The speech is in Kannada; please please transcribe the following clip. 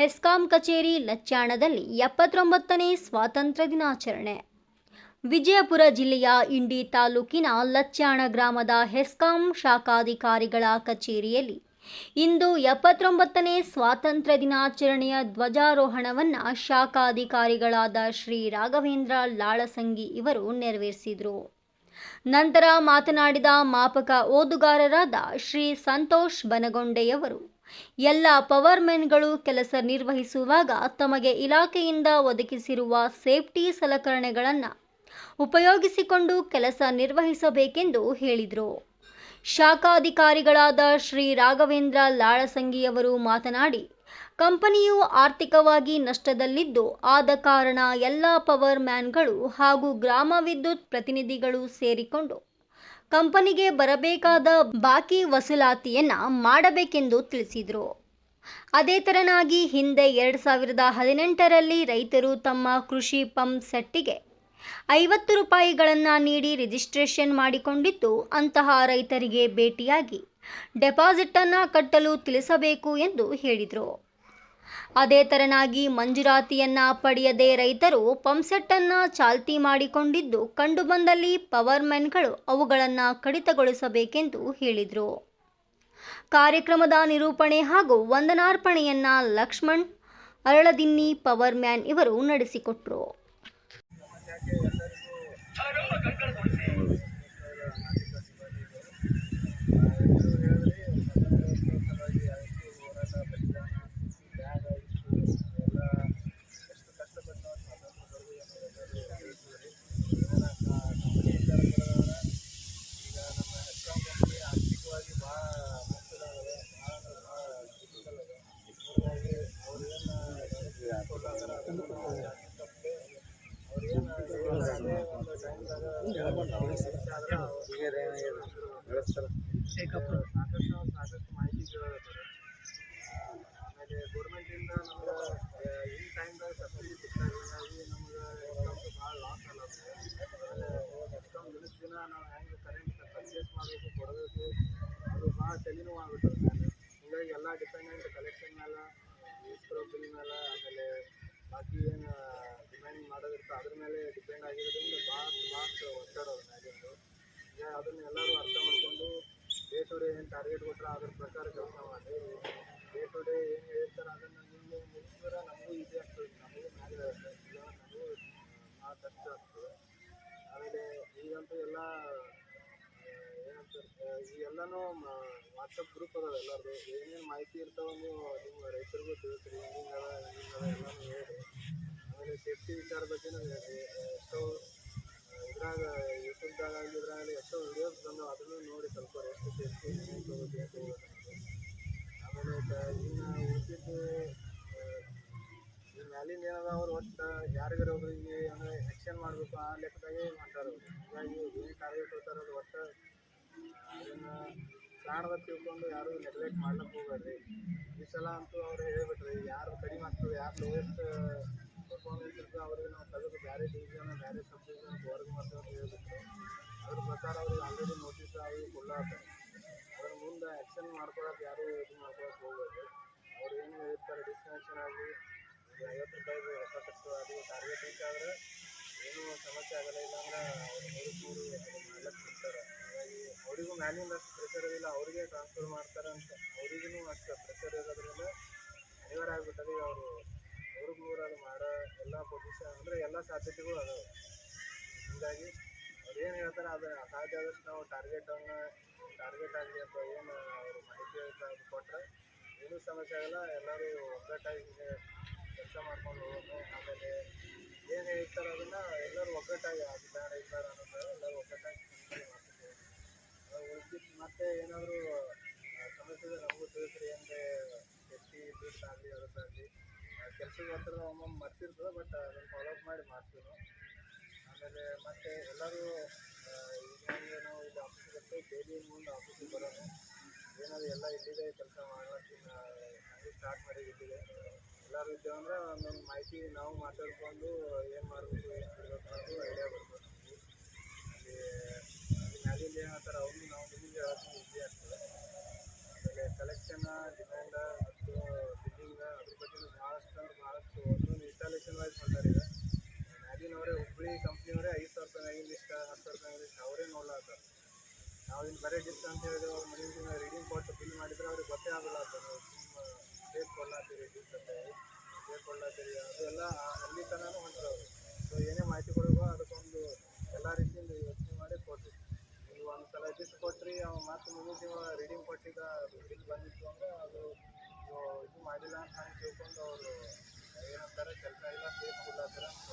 ಹೆಸ್ಕಾಂ ಕಚೇರಿ ಲಚ್ಚಾಣದಲ್ಲಿ ಎಪ್ಪತ್ತೊಂಬತ್ತನೇ ಸ್ವಾತಂತ್ರ್ಯ ದಿನಾಚರಣೆ. ವಿಜಯಪುರ ಜಿಲ್ಲೆಯ ಇಂಡಿ ತಾಲೂಕಿನ ಲಚ್ಚಾಣ ಗ್ರಾಮದ ಹೆಸ್ಕಾಂ ಶಾಖಾಧಿಕಾರಿಗಳ ಕಚೇರಿಯಲ್ಲಿ ಇಂದು ಎಪ್ಪತ್ತೊಂಬತ್ತನೇ ಸ್ವಾತಂತ್ರ್ಯ ದಿನಾಚರಣೆಯ ಧ್ವಜಾರೋಹಣವನ್ನು ಶಾಖಾಧಿಕಾರಿಗಳಾದ ಶ್ರೀ ರಾಘವೇಂದ್ರ ಲಾಳಸಂಗಿ ಇವರು ನೆರವೇರಿಸಿದರು. ನಂತರ ಮಾತನಾಡಿದ ಮಾಪಕ ಓದುಗಾರರಾದ ಶ್ರೀ ಸಂತೋಷ್ ಬನಗೊಂಡೆಯವರು ಎಲ್ಲ ಪವರ್ಮೆನ್ಗಳು ಕೆಲಸ ನಿರ್ವಹಿಸುವಾಗ ತಮಗೆ ಇಲಾಖೆಯಿಂದ ಒದಗಿಸಿರುವ ಸೇಫ್ಟಿ ಸಲಕರಣೆಗಳನ್ನು ಉಪಯೋಗಿಸಿಕೊಂಡು ಕೆಲಸ ನಿರ್ವಹಿಸಬೇಕೆಂದು ಹೇಳಿದರು. ಶಾಖಾಧಿಕಾರಿಗಳಾದ ಶ್ರೀ ರಾಘವೇಂದ್ರ ಲಾಳಸಂಗಿಯವರು ಮಾತನಾಡಿ, ಕಂಪನಿಯು ಆರ್ಥಿಕವಾಗಿ ನಷ್ಟದಲ್ಲಿದ್ದು, ಆದ ಕಾರಣ ಎಲ್ಲ ಪವರ್ ಮ್ಯಾನ್ಗಳು ಹಾಗೂ ಗ್ರಾಮ ವಿದ್ಯುತ್ ಪ್ರತಿನಿಧಿಗಳು ಸೇರಿಕೊಂಡು ಕಂಪನಿಗೆ ಬರಬೇಕಾದ ಬಾಕಿ ವಸೂಲಾತಿಯನ್ನ ಮಾಡಬೇಕೆಂದು ತಿಳಿಸಿದರು. ಅದೇ ತರನಾಗಿ ಹಿಂದೆ ಎರಡು ಸಾವಿರದ ಹದಿನೆಂಟರಲ್ಲಿ ರೈತರು ತಮ್ಮ ಕೃಷಿ ಪಂಪ್ ಸೆಟ್ಟಿಗೆ ಐವತ್ತು ರೂಪಾಯಿಗಳನ್ನು ನೀಡಿ ರಿಜಿಸ್ಟ್ರೇಷನ್ ಮಾಡಿಕೊಂಡಿದ್ದು, ಅಂತಹ ರೈತರಿಗೆ ಭೇಟಿಯಾಗಿ ಡೆಪಾಸಿಟನ್ನು ಕಟ್ಟಲು ತಿಳಿಸಬೇಕು ಎಂದು ಹೇಳಿದರು. ಅದೇ ತೆರನಾಗಿ ಮಂಜುರಾತಿಯನ್ನ ಪಡೆಯದೆ ರೈತರು ಪಂಪ್ಸೆಟ್ಟನ್ನು ಚಾಲ್ತಿ ಮಾಡಿಕೊಂಡಿದ್ದು ಕಂಡುಬಂದಲ್ಲಿ ಪವರ್ಮೆನ್ಗಳು ಅವುಗಳನ್ನು ಕಡಿತಗೊಳಿಸಬೇಕೆಂದು ಹೇಳಿದರು. ಕಾರ್ಯಕ್ರಮದ ನಿರೂಪಣೆ ಹಾಗೂ ವಂದನಾರ್ಪಣೆಯನ್ನ ಲಕ್ಷ್ಮಣ್, ಅರಳದಿನ್ನಿ ಪವರ್ ಮ್ಯಾನ್ ಇವರು ನಡೆಸಿಕೊಟ್ರು. ಸಾಕಷ್ಟು ಸಾಕಷ್ಟು ಮಾಹಿತಿ ಕೇಳತ್ತಾರೆ ಆಮೇಲೆ ಗೌರ್ಮೆಂಟಿಂದ ನಮ್ಗೆ ಈ ಟೈಮ್ದಾಗ ಸಬ್ಸಿಡಿ ಸಿಕ್ಕಾಗಿ ನಮ್ಗೆ ಎಕ್ಸಾಮ್ಗೆ ಭಾಳ ಲಾಸ್ ಆಗತ್ತೆ ಆಮೇಲೆ ದಿನಕ್ಕೆ ದಿನ ನಾವು ಹೆಂಗೆ ಕರೆಂಟ್ ಪರ್ಚೇಸ್ ಮಾಡಬೇಕು ಕೊಡಬೇಕು ಅದು ಭಾಳ ತಲೆನೂ ಆಗ್ಬಿಟ್ಟದೆ ಮೇಲೆ ಹೀಗಾಗಿ ಎಲ್ಲ ಡಿಪೆಂಡೆಂಟ್ ಕಲೆಕ್ಷನ್ ಮೇಲೆ ಬಿಲ್ ಮೇಲೆ ಆಮೇಲೆ ಬಾಕಿ ಏನು ಡಿಮ್ಯಾಂಡ್ ಮಾಡೋದಿರ್ತ ಅದ್ರ ಮೇಲೆ ಡಿಪೆಂಡ್ ಆಗಿರೋದ್ರಿಂದ ಭಾಳ ಭಾಳ ಒತ್ತಡ ಅದ ಮ್ಯಾಲಿಂದು ಈಗ ಅದನ್ನ ಎಲ್ಲರೂ ಅರ್ಥ ಮಾಡಿಕೊಂಡು ಡೇ ಟು ಡೇ ಏನು ಟಾರ್ಗೆಟ್ ಕೊಟ್ಟರೆ ಅದ್ರ ಪ್ರಕಾರ ಕೆಲಸ ಮಾಡಿ ಡೇ ಟು ಡೇ ಏನು ಹೇಳ್ತಾರೆ ಅದನ್ನು ನೀವು ಮುಗಿಸಿದ್ರೆ ನಮಗೂ ಈಸಿ ಆಗ್ತದೆ, ನಮಗೂ ಮ್ಯಾಲೆ ನಮಗೂ ಭಾಳ ಕಷ್ಟ ಆಗ್ತದೆ. ಆಮೇಲೆ ಈಗಂತೂ ಎಲ್ಲ ಏನಂತಾರೆ ಈ ಎಲ್ಲನೂ ವಾಟ್ಸಪ್ ಗ್ರೂಪ್ ಅದಾವೆ ಎಲ್ಲರದು. ಏನೇನು ಮಾಹಿತಿ ಇರ್ತಾವೆ ನೀವು ನಿಮ್ಮ ರೈತರಿಗೂ ತಿಳಿಸ್ರಿ ಹಿಂಗೆ ಅದ ಎಲ್ಲನೂ ಹೇಳಿ ಆಮೇಲೆ ಸೇಫ್ಟಿ ವಿಚಾರ ಬಗ್ಗೆನೂ ಹೇಳಿ ಎಷ್ಟೋ ಇದ್ರಾಗ ಯೂಟ್ಯೂಬ್ದಾಗ ಆಗಲಿ ಇದ್ರಾಗಲಿ ಎಷ್ಟೋ ವಿಡಿಯೋಸ್ ಬಂದವು, ಅದನ್ನು ನೋಡಿ ಸ್ವಲ್ಪ ಇನ್ನು ಉಳಿದಿದ್ದು ಮ್ಯಾಲಿಂದ ಏನದ ಅವ್ರು ಒಟ್ಟು ಯಾರಿಗಾರ ಒಬ್ರಿಗೆ ಅಂದರೆ ಆ್ಯಕ್ಷನ್ ಮಾಡಬೇಕು ಆ ಲೆಕ್ಕದಾಗೆ ಮಾಡ್ತಾರೆ ಹೀಗಾಗಿ ಏನು ಟಾರ್ಗೆಟ್ ಹೋಗ್ತಾರೆ ಅದು ಒಟ್ಟು ಅದನ್ನು ಪ್ರಾಣದ ತಿಳ್ಕೊಂಡು ಯಾರು ನೆಗ್ಲೆಕ್ಟ್ ಮಾಡ್ಲಿಕ್ಕೆ ಹೋಗ್ಬೇಡ್ರಿ ಈ ಸಲ ಅಂತೂ ಅವ್ರು ಯಾರು ಕಡಿಮೆ ಆಗ್ತದೆ ಯಾರು ಲೋಯೆಸ್ಟ್ ಪರ್ಫಾರ್ಮೆನ್ಸ್ ಇರ್ತದೆ ಅವ್ರಿಗೆ ನಾವು ತೆಗೆದು ಬೇರೆ ಡಿವಿಷನ್ ಬೇರೆ ಸಬ್ ಡಿವಿಷನ್ ವರ್ಗ ಮಾಡ್ತೇವೆ ಅದ್ರ ಪ್ರಕಾರ ಅವ್ರಿಗೆ ಆಲ್ರೆಡಿ ನೋಟಿಸ್ ಆಗಿ ಆ್ಯಕ್ಷನ್ ಮಾಡ್ಕೊಳಕ್ಕೆ ಯಾರು ಇದು ಮಾಡ್ಕೊಳಕ್ಕೆ ಹೋಗ್ಬೋದು ಅವ್ರು ಏನು ಹೇಳ್ತಾರೆ ಡಿಸ್ಕನೆಕ್ಷನ್ ಆಗಲಿ ಐವತ್ತು ರೂಪಾಯಿ ರೊಕ್ಕ ಕಟ್ಟು ಅದು ಟಾರ್ಗೆಟ್ ಆದರೆ ಏನೂ ಸಮಸ್ಯೆ ಆಗಲ್ಲ, ಇಲ್ಲಾಂದ್ರೆ ಅವ್ರು ಮೂರು ಮೂರು ಮಾಡ್ಲಕ್ಕೆ ಬಿಡ್ತಾರೆ ಹಾಗಾಗಿ ಅವರಿಗೂ ಮ್ಯಾಲಿಂದ ಅಷ್ಟು ಪ್ರೆಷರ್ ಇಲ್ಲ ಅವರಿಗೆ ಟ್ರಾನ್ಸ್ಫರ್ ಮಾಡ್ತಾರೆ ಅಂತ. ಅವರಿಗೂ ಅಷ್ಟು ಪ್ರೆಷರ್ ಇರೋದ್ರಿಂದ ಅನಿವಾರ್ಯ ಆಗಿಬಿಟ್ಟದೆ. ಅವರು ಮೂರು ಮೂರು ಅದು ಮಾಡೋ ಎಲ್ಲ ಪೊಸಿಷನ್ ಅಂದರೆ ಎಲ್ಲ ಸಾಧ್ಯತೆಗಳು ಅದಾವೆ. ಹೀಗಾಗಿ ಏನು ಹೇಳ್ತಾರೆ, ಅದು ಅಸಾಧ್ಯ ಆದಷ್ಟು ನಾವು ಟಾರ್ಗೆಟನ್ನು ಟಾರ್ಗೆಟ್ ಆಗಲಿ ಅಥವಾ ಏನು ಅವರು ಮಾಹಿತಿ ಅದು ಕೊಟ್ಟರೆ ಏನೂ ಸಮಸ್ಯೆ ಆಗಲ್ಲ, ಎಲ್ಲರೂ ಒಗ್ಗಟ್ಟಾಗಿ ಕೆಲಸ ಮಾಡ್ಕೊಂಡು ಹೋಗೋದು, ಆಮೇಲೆ ಏನು ಹೇಳ್ತಾರೆ ಅದನ್ನು ಎಲ್ಲರೂ ಒಗ್ಗಟ್ಟಾಗಿ ಅದು ಬೇಡ ಇದು ಬೇಡ ಅನ್ನೋದು ಎಲ್ಲರೂ ಒಗ್ಗಟ್ಟಾಗಿ ಮಾಡ್ತೀವಿ ಉಳಿದಿದ್ದು ಮತ್ತೆ ಏನಾದರೂ ಸಮಸ್ಯೆ ಇದೆ ನಮಗೂ ತಿಳಿಸ್ರಿ ಅಂದರೆ ಎತ್ತಿ ಆಗಲಿ ಅದಕ್ಕಾಗಲಿ ಕೆಲಸದ ಹತ್ರ ಒಮ್ಮೊಮ್ಮೆ ಮರ್ತಿರ್ತದೆ ಬಟ್ ಅದನ್ನು ಫಾಲೋ ಅಪ್ ಮಾಡಿ ಮಾಡ್ತೀವಿ ಆಮೇಲೆ ಮತ್ತೆ ಎಲ್ಲರೂ ಈಗ ನಾವು ಇಲ್ಲಿ ಆಫೀಸಿಗೆ ಬರ್ತೀವಿ ಡೈಲಿ ಮುಂದೆ ಆಫೀಸಿಗೆ ಬರೋದು. ಏನಾದ್ರು ಎಲ್ಲ ಇಲ್ಲಿದೆ, ಕೆಲಸ ಮಾಡೋಕ್ಕೆ ಸ್ಟಾರ್ಟ್ ಮಾಡಿ ಎಲ್ಲರೂ ಇದ್ದೇವೆ ಅಂದ್ರೆ ಒಂದೊಂದು ಮಾಹಿತಿ ನಾವು ಮಾತಾಡ್ಕೊಂಡು ಏನು ಮಾಡಬೇಕು, ಏನು ಬಿಡಬೇಕು ಅನ್ನೋದು ಐಡಿಯಾ ಬರ್ಬೋದು ಅಲ್ಲಿ ಅಲ್ಲಿ ಮ್ಯಾಲಿಂದ ಏನು ಹೇಳ್ತಾರೆ ಅವ್ರನ್ನೂ ನಾವು ನಿಮಗೆ ಹೇಳೋದು ಈಸಿ ಆಗ್ತದೆ. ಆಮೇಲೆ ಕಲೆಕ್ಷನ್ ಡಿಮ್ಯಾಂಡ ಮತ್ತು ಬಿಲ್ಲಿಂಗ್ ಅದ್ರ ಬಗ್ಗೆ ಭಾಳ ಇನ್ಸ್ಟಾಲೇಷನ್ ವೈಸ್ ಮಾಡ್ತಾರೆ ಈಗ. ನಾವು ಇಲ್ಲಿ ಬರೀ ಡಿಸ್ಕ್ ಅಂತ ಹೇಳಿದ್ರೆ ಅವ್ರ ಮನೆಯಿಂದ ರೀಡಿಂಗ್ ಕೊಟ್ಟು ಫಿಲ್ ಮಾಡಿದ್ರೆ ಅವ್ರಿಗೆ ಗೊತ್ತೇ ಆಗಲ್ಲ ಅದು ನೀವು ಡೇಟ್ ಕೊಡ್ಲಾತ್ತೀರಿ ಡಿಸ್ಟ್ ಅಂತ ಹೇಳಿ ಕೊಡ್ಲಾತೀರಿ ಅದು ಎಲ್ಲ ಆ- ಅಲ್ಲಿ ತನಕ ಒಂದು ಸೊ ಏನೇ ಮಾಹಿತಿ ಕೊಡಬೇಕು ಅದಕ್ಕೊಂದು ಎಲ್ಲ ರೀತಿಯಿಂದ ಯೋಚನೆ ಮಾಡಿ ಕೊಡ್ರಿ ನೀವು ಒಂದು ಸಲ ಡಿಸ್ಟ್ ಕೊಟ್ರಿ ಅವ್ನು ಮತ್ತೆ ನಿಮಗೆ ನೀವು ರೀಡಿಂಗ್ ಕೊಟ್ಟಿದ್ದ ಬಿಲ್ ಬಂದಿತ್ತು ಅಂದರೆ ಅದು ಇದು ಮಾಡಿಲ್ಲ ಅಂತ ಹಂಗೆ ತಿಳ್ಕೊಂಡು ಅವರು ಏನಂತಾರೆ, ಕೆಲಸ ಇಲ್ಲ ಸೇಫ್ ಅಂತಾರೆ ಅಂತ